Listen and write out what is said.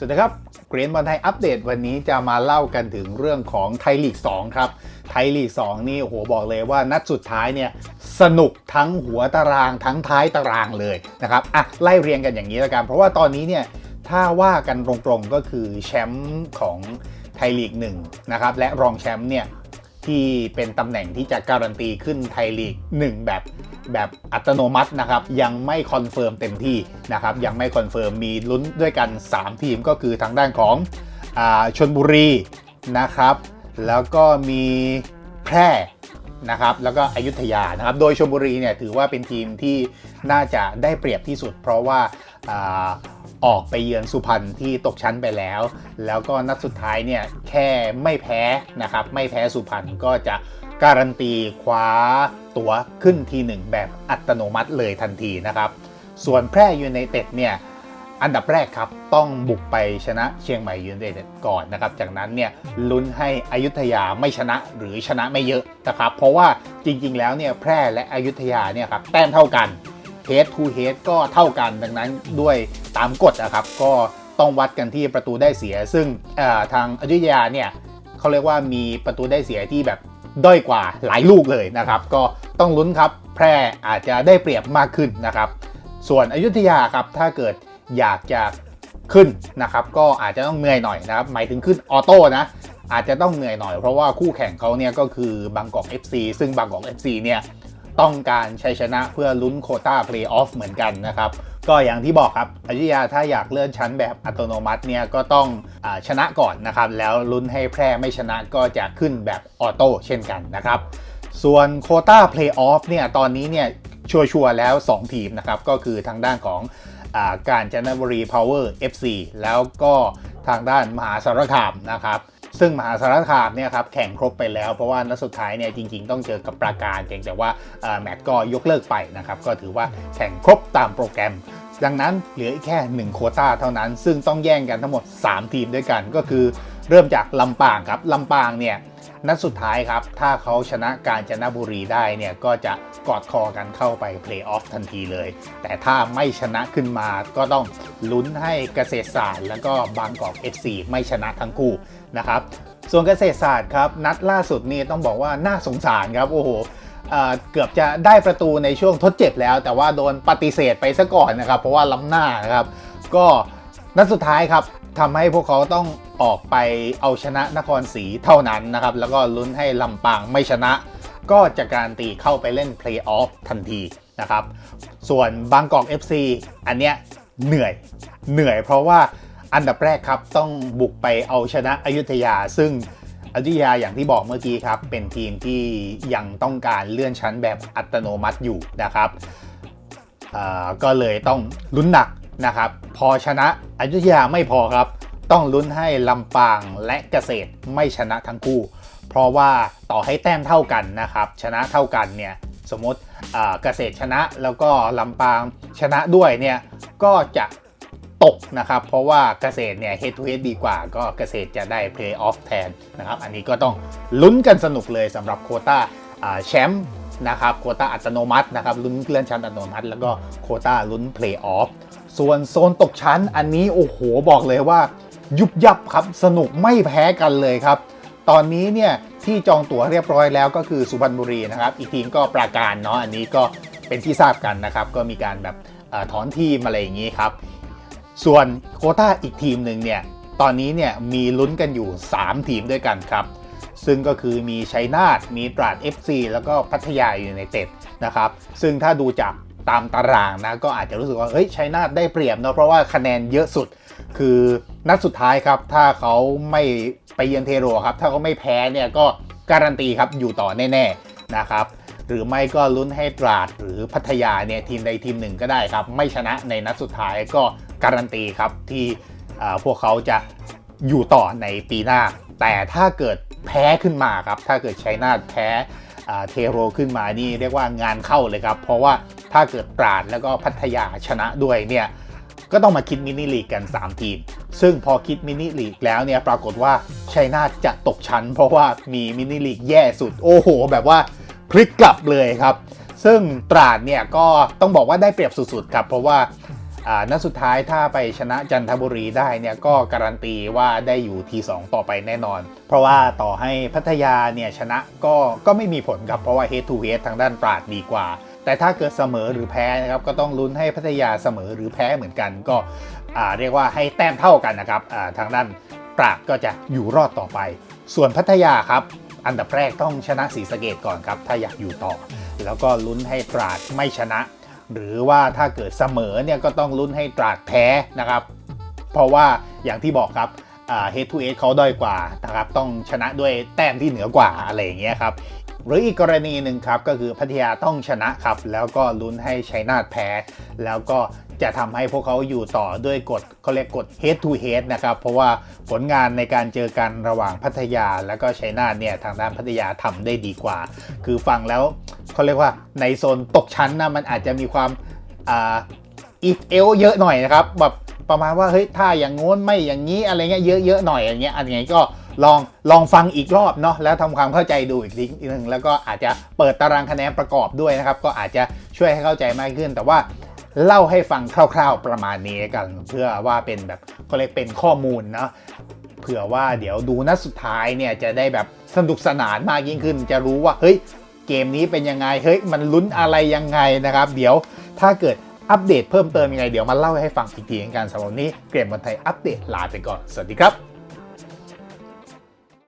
สวัสดีครับ เกรนบอลไทยอัปเดตวันนี้จะมาเล่ากันถึงเรื่องของไทยลีก 2 ครับ ไทยลีก 2 นี่โอ้โหบอกเลยว่านัดสุดท้ายเนี่ยสนุกทั้งหัวตารางทั้งท้ายตารางเลยนะครับอะไล่เรียงกันอย่างนี้แล้วกัน เพราะว่าตอนนี้เนี่ยถ้าว่ากันตรงๆก็คือแชมป์ของไทยลีก1นะครับและรองแชมป์เนี่ย ที่เป็นตำแหน่งที่จะการันตีขึ้นไทยลีก 1 แบบแบบอัตโนมัตินะครับ ยังไม่คอนเฟิร์มเต็มที่นะครับ ยังไม่คอนเฟิร์มมีลุ้นด้วยกัน 3 ทีมก็คือทางด้านของอาชนบุรีนะครับ แล้วก็มีแพร่ นะครับแล้วก็อยุธยานะครับโดยชลบุรีเนี่ยถือว่าเป็นทีมที่น่าจะได้เปรียบที่สุด เพราะว่าอาออกไปเยือนสุพรรณที่ตกชั้นไปแล้ว แล้วก็นัดสุดท้ายเนี่ยแค่ไม่แพ้นะครับไม่แพ้สุพรรณก็จะการันตีคว้าตั๋วขึ้นทีหนึ่งแบบอัตโนมัติเลยทันทีนะครับ ส่วนแพร่ยูไนเต็ดเนี่ย อันดับแรกครับ ต้องบุกไปชนะเชียงใหม่ยูไนเต็ดก่อนนะครับ จากนั้นเนี่ยลุ้นให้อยุธยาไม่ชนะหรือชนะไม่เยอะนะครับ เพราะว่าจริงๆแล้วเนี่ยแพร่และอยุธยาเนี่ยครับแต้มเท่ากันเฮดทูเฮดก็เท่ากันดังนั้นด้วยตามกฎนะครับ ก็ต้องวัดกันที่ประตูได้เสีย ซึ่งทางอยุธยาเนี่ยเขาเรียกว่ามีประตูได้เสียที่แบบด้อยกว่าหลายลูกเลยนะครับ ก็ต้องลุ้นครับแพร่อาจจะได้เปรียบมากขึ้นนะครับ ส่วนอยุธยาครับถ้าเกิด อยากจะขึ้นนะครับ ก็อาจจะต้องเหนื่อยหน่อยนะครับ หมายถึงขึ้นออโต้นะ อาจจะต้องเหนื่อยหน่อยเพราะว่าคู่แข่งเขาเนี่ยก็คือบางกอก FC ซึ่งบางกอก FC เนี่ยต้องการชัยชนะเพื่อลุ้นโคต้าเพลย์ออฟเหมือนกันนะครับ ก็อย่างที่บอกครับอยุธยาถ้าอยากเลื่อนชั้นแบบอัตโนมัติเนี่ยก็ต้องอชนะก่อนนะครับ แล้วลุ้นให้แพร่ไม่ชนะก็จะขึ้นแบบออโต้เช่นกันนะครับ ส่วนโคต้าเพลย์ออฟเนี่ยตอนนี้เนี่ยชัวร์ๆแล้ว 2 ทีมนะครับ ก็คือทางด้านของ การจนบุรีพาวเวอร์ FC แล้วก็ทางด้านมหาสารคามนะครับซึ่งมหาสารคามเนี่ยครับแข่งครบไปแล้วเพราะว่านัดสุดท้ายเนี่ยจริงๆ ต้องเจอกับปราการเพียงแต่ว่าแมตช์ก็ยกเลิกไปนะครับก็ถือว่าแข่งครบตามโปรแกรม ดังนั้นเหลืออีกแค่1โควต้าเท่านั้น ซึ่งต้องแย่งกันทั้งหมด 3 ทีมด้วยกันก็คือเริ่มจากลำปางครับลำปางเนี่ย นัดสุดท้ายครับ ถ้าเขาชนะการจนบุรีได้เนี่ย ก็จะกอดคอกันเข้าไปเพลย์ออฟทันทีเลย แต่ถ้าไม่ชนะขึ้นมาก็ต้องลุ้นให้เกษตรศาสตร์ แล้วก็บางกอก FC ไม่ชนะทั้งคู่นะครับ ส่วนเกษตรศาสตร์ครับนัดล่าสุดนี่ต้องบอกว่าน่าสงสารครับโอ้โหเอ่อเกือบจะได้ประตูในช่วงทดเจ็บแล้ว แต่ว่าโดนปฏิเสธไปซะก่อนนะครับ เพราะว่าล้ำหน้านะครับ ก็นัดสุดท้ายครับ ทำให้พวกเขาต้องออกไปเอาชนะนครศรีเท่านั้นนะครับ แล้วก็ลุ้นให้ลำปางไม่ชนะ ก็จะการตีเข้าไปเล่นเพลย์ออฟทันทีนะครับ ส่วนบางกอก FC อันเนี้ยเหนื่อยเหนื่อยเพราะว่าอันดับแรกครับต้องบุกไปเอาชนะอยุธยา ซึ่งอยุธยาอย่างที่บอกเมื่อกี้ครับ เป็นทีมที่ยังต้องการเลื่อนชั้นแบบอัตโนมัติอยู่นะครับอ่าก็เลยต้องลุ้นหนัก นะครับ พอชนะอยุธยาไม่พอครับ ต้องลุ้นให้ลำปางและเกษตรไม่ชนะทั้งคู่ เพราะว่าต่อให้แต้มเท่ากันนะครับ ชนะเท่ากันเนี่ยสมมติเกษตรชนะแล้วก็ลำปางชนะด้วยเนี่ยก็จะตกนะครับ เพราะว่าเกษตรเนี่ย head to head ดีกว่าก็เกษตรจะได้ play off แทนนะครับ อันนี้ก็ต้องลุ้นกันสนุกเลยสำหรับโคต้าอ่าแชมป์นะครับโคต้าอัตโนมัตินะครับลุ้นเลื่อนชั้นอัตโนมัติ แล้วก็โคต้าลุ้น play off ส่วนโซนตกชั้นอันนี้โอ้โหบอกเลยว่า ยุบยับครับสนุกไม่แพ้กันเลยครับ ตอนนี้เนี่ยที่จองตั๋วเรียบร้อยแล้วก็คือสุพรรณบุรีนะครับ อีกทีมก็ปราการเนาะอันนี้ก็เป็นที่ทราบกันนะครับ ก็มีการแบบอถอนทีมอะไรอย่างนี้ครับ ส่วนโคต้าอีกทีมหนึ่งเนี่ยตอนนี้เนี่ยมีลุ้นกันอยู่ 3 ทีมด้วยกันครับ ซึ่งก็คือมีชัยนาทมีตราด FC แล้วก็พัทยาอยู่ในเต็ดนะครับ ซึ่งถ้าดูจาก ตามตารางนะก็อาจจะรู้สึกว่าเฮ้ยชัยนาทได้เปรียบเนาะเพราะว่าคะแนนเยอะสุดคือนัดสุดท้ายครับถ้าเขาไม่ไปเยือนเทโรครับถ้าเขาไม่แพ้เนี่ยก็การันตีครับอยู่ต่อแน่ๆนะครับหรือไม่ก็ลุ้นให้ตราดหรือพัทยาเนี่ยทีมใดทีมหนึ่งก็ได้ครับ ไม่ชนะในนัดสุดท้ายก็การันตีครับที่พวกเขาจะอยู่ต่อในปีหน้า แต่ถ้าเกิดแพ้ขึ้นมาครับ ถ้าเกิดชัยนาทแพ้ เทโรขึ้นมานี่เรียกว่างานเข้าเลยครับ เพราะว่าถ้าเกิดตราดแล้วก็พัทยาชนะด้วยเนี่ยก็ต้องมาคิดมินิลีกกัน 3 ทีม ซึ่งพอคิดมินิลีกแล้วเนี่ยปรากฏว่าชัยนาทจะตกชั้น เพราะว่ามีมินิลีกแย่สุด โอ้โห แบบว่าพลิกกลับเลยครับ ซึ่งตราดเนี่ยก็ต้องบอกว่าได้เปรียบสุดๆครับ เพราะว่าอ่า นัดสุดท้ายถ้าไปชนะจันทบุรีได้เนี่ยก็การันตีว่าได้อยู่ทีสองต่อไปแน่นอน เพราะว่าต่อให้พัทยาเนี่ยชนะก็ก็ไม่มีผลครับเพราะว่า head to head ทางด้านปราดดีกว่า แต่ถ้าเกิดเสมอหรือแพ้นะครับก็ต้องลุ้นให้พัทยาเสมอหรือแพ้เหมือนกันก็อ่าเรียกว่าให้แต้มเท่ากันนะครับอ่าทางด้านปราดก็จะอยู่รอดต่อไป ส่วนพัทยาครับอันดับแรกต้องชนะศรีสะเกดก่อนครับถ้าอยากอยู่ต่อ แล้วก็ลุ้นให้ตราดไม่ชนะ หรือว่าถ้าเกิดเสมอเนี่ยก็ต้องลุ้นให้ตราดแพ้นะครับ เพราะว่าอย่างที่บอกครับ เฮดทูเฮดเขาด้อยกว่านะครับต้องชนะด้วยแต้มที่เหนือกว่าอะไรอย่างเงี้ยครับหรืออีกกรณีหนึ่งครับก็คือพัทยาต้องชนะครับ แล้วก็ลุ้นให้ชัยนาทแพ้ แล้วก็จะทำให้พวกเขาอยู่ต่อด้วยกฎเขาเรียกกฎ head to head นะครับ เพราะว่าผลงานในการเจอกันระหว่างพัทยาแล้วก็ชัยนาทเนี่ยทางด้านพัทยาทำได้ดีกว่า คือฟังแล้วเขาเรียกว่าในโซนตกชั้นนะมันอาจจะมีความอ่าอีฟเอลเยอะหน่อยนะครับแบบ ประมาณว่าเฮ้ยถ้าอย่างง้นไม่อย่างนี้อะไรเงี้ยเยอะๆหน่อยอย่างเงี้ยอันนี้ก็ลองลองฟังอีกรอบเนาะแล้วทำความเข้าใจดูอีกทีหนึ่งแล้วก็อาจจะเปิดตารางคะแนนประกอบด้วยนะครับ ก็อาจจะช่วยให้เข้าใจมากขึ้น แต่ว่าเล่าให้ฟังคร่าว ๆประมาณนี้กัน เพื่อว่าเป็นแบบก็เลยเป็นข้อมูลเนาะเผื่อว่าเดี๋ยวดูนัดสุดท้ายเนี่ยจะได้แบบสนุกสนานมากยิ่งขึ้น จะรู้ว่าเฮ้ยเกมนี้เป็นยังไงเฮ้ยมันลุ้นอะไรยังไงนะครับ เดี๋ยวถ้าเกิด อัปเดตเพิ่มเติมยังไงเดี๋ยวมาเล่าให้ฟังอีกทีในการสำหรับวันนี้เกมบอลไทยอัปเดตลาไปก่อน สวัสดีครับ